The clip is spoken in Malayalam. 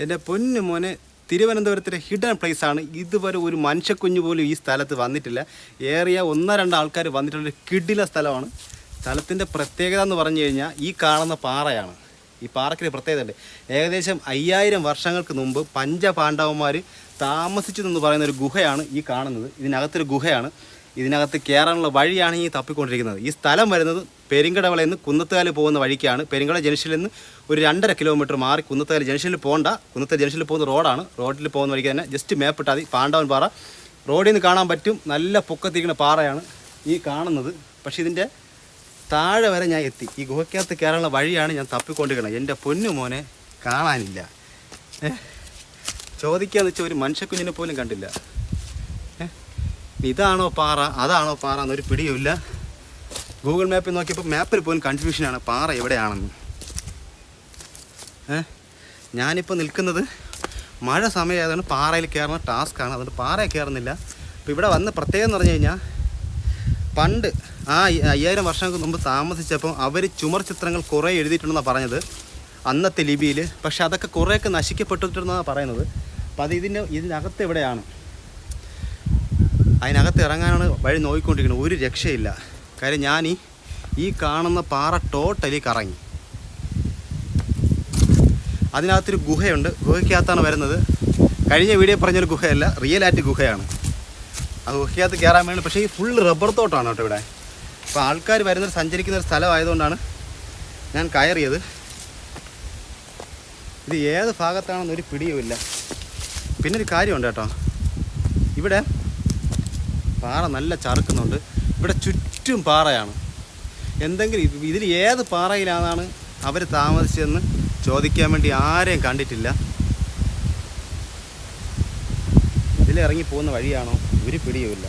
എന്റെ പൊന്നു മോനെ തിരുവനന്തപുരത്തിലെ ഹിഡൻ പ്ലേസ് ആണ്. ഇതുവരെ ഒരു മനുഷ്യക്കുഞ്ഞു പോലും ഈ സ്ഥലത്ത് വന്നിട്ടില്ല. ഏറിയ ഒന്നോ രണ്ടോ ആൾക്കാർ വന്നിട്ടുള്ള കിഡില സ്ഥലമാണ്. സ്ഥലത്തിന്റെ പ്രത്യേകത എന്ന് പറഞ്ഞു കഴിഞ്ഞാൽ ഈ കാണുന്ന പാറയാണ്. ഈ പാറയ്ക്ക് പ്രത്യേകത ഉണ്ട്. ഏകദേശം അയ്യായിരം വർഷങ്ങൾക്ക് മുമ്പ് പഞ്ചപാണ്ഡവന്മാർ താമസിച്ചു എന്ന് പറയുന്ന ഒരു ഗുഹയാണ് ഈ കാണുന്നത്. ഇതിനകത്തൊരു ഗുഹയാണ്. ഇതിനകത്ത് കയറാനുള്ള വഴിയാണ് ഈ തപ്പിക്കൊണ്ടിരിക്കുന്നത്. ഈ സ്ഥലം വരുന്നത് പെരിങ്കടവളയിൽ നിന്ന് കുന്നത്തുകാൽ പോകുന്ന വഴിക്കാണ്. പെരിങ്കട ജംഗ്ഷനിൽ നിന്ന് ഒരു രണ്ടര കിലോമീറ്റർ മാറി കുന്നത്തുകാൽ ജംഗ്ഷനിൽ പോകണ്ട കുന്നത്തെ ജംഗ്ഷനിൽ പോകുന്ന റോഡാണ്. റോഡിൽ പോകുന്ന വഴിക്ക് തന്നെ ജസ്റ്റ് മാപ്പ് മതി. പാണ്ഡവൻ പാറ. റോഡിൽ നിന്ന് കാണാൻ പറ്റും. നല്ല പൊക്കത്തിരിക്കുന്ന പാറയാണ് ഈ കാണുന്നത്. പക്ഷേ ഇതിന്റെ താഴെ വരെ ഞാൻ എത്തി. ഈ ഗുഹയ്ക്കകത്ത് കയറാനുള്ള വഴിയാണ് ഞാൻ തപ്പിക്കൊണ്ടിരിക്കുന്നത്. എന്റെ പൊന്നു മോനെ കാണാനില്ല. ചോദിക്കാന്ന് വെച്ചാൽ ഒരു മനുഷ്യക്കുഞ്ഞിനെ പോലും കണ്ടില്ല. ഏ? ഇതാണോ പാറ? അതാണോ പാറ എന്നൊരു പിടിയുമില്ല. ഗൂഗിൾ മാപ്പിൽ നോക്കിയപ്പോൾ മാപ്പിൽ പോലും കൺഫ്യൂഷനാണ് പാറ എവിടെയാണെന്ന്. ഏ? ഞാനിപ്പോൾ നിൽക്കുന്നത് മഴ സമയമായതുകൊണ്ട് പാറയിൽ കയറുന്ന ടാസ്ക്കാണ് അതുകൊണ്ട് പാറയിൽ കയറുന്നില്ല. അപ്പോൾ ഇവിടെ വന്ന് പ്രത്യേകം എന്ന് പറഞ്ഞു കഴിഞ്ഞാൽ പണ്ട് ആ അയ്യ- അയ്യായിരം വർഷങ്ങൾക്ക് മുമ്പ് താമസിച്ചപ്പോൾ അവർ ചുമർ ചിത്രങ്ങൾ കുറേ എഴുതിയിട്ടുണ്ടെന്നാണ് പറഞ്ഞത്. അന്നത്തെ ലിപിയിൽ. പക്ഷെ അതൊക്കെ കുറേയൊക്കെ നശിക്കപ്പെട്ടിട്ടുണ്ടെന്നാണ് പറയുന്നത്. അപ്പോൾ അത് ഇതിന്റെ ഇതിനകത്ത് എവിടെയാണ്? അതിനകത്ത് ഇറങ്ങാനാണ് വഴി നോക്കിക്കൊണ്ടിരിക്കുന്നത് ഒരു രക്ഷയില്ല. കാര്യം ഞാൻ ഈ കാണുന്ന പാറ ടോട്ടലി കറങ്ങി. അതിനകത്തൊരു ഗുഹയുണ്ട്. ഗുഹയ്ക്കകത്താണ് വരുന്നത്. കഴിഞ്ഞ വീഡിയോ പറഞ്ഞൊരു ഗുഹയല്ല റിയൽ ആയിട്ട് ഗുഹയാണ്. ആ ഗുഹയ്ക്കകത്ത് കയറാൻ വേണ്ടി പക്ഷേ ഈ ഫുള്ള് റബ്ബർ തോട്ടമാണ് കേട്ടോ ഇവിടെ. അപ്പോൾ ആൾക്കാർ വരുന്ന സഞ്ചരിക്കുന്ന ഒരു സ്ഥലമായതുകൊണ്ടാണ് ഞാൻ കയറിയത്. ഇത് ഏത് ഭാഗത്താണെന്നൊരു പിടിയുമില്ല. പിന്നെ ഒരു കാര്യമുണ്ട് കേട്ടോ. ഇവിടെ പാറ നല്ല ചറുക്കുന്നുണ്ട്. ഇവിടെ ചുറ്റും പാറയാണ്. എന്തെങ്കിലും ഇത് ഇതിൽ ഏത് പാറയിലാണെന്നാണ് അവർ താമസിച്ചതെന്ന് ചോദിക്കാൻ വേണ്ടി ആരെയും കണ്ടിട്ടില്ല. ഇതിലിറങ്ങി പോകുന്ന വഴിയാണോ? ഒരു പിടിയുമില്ല.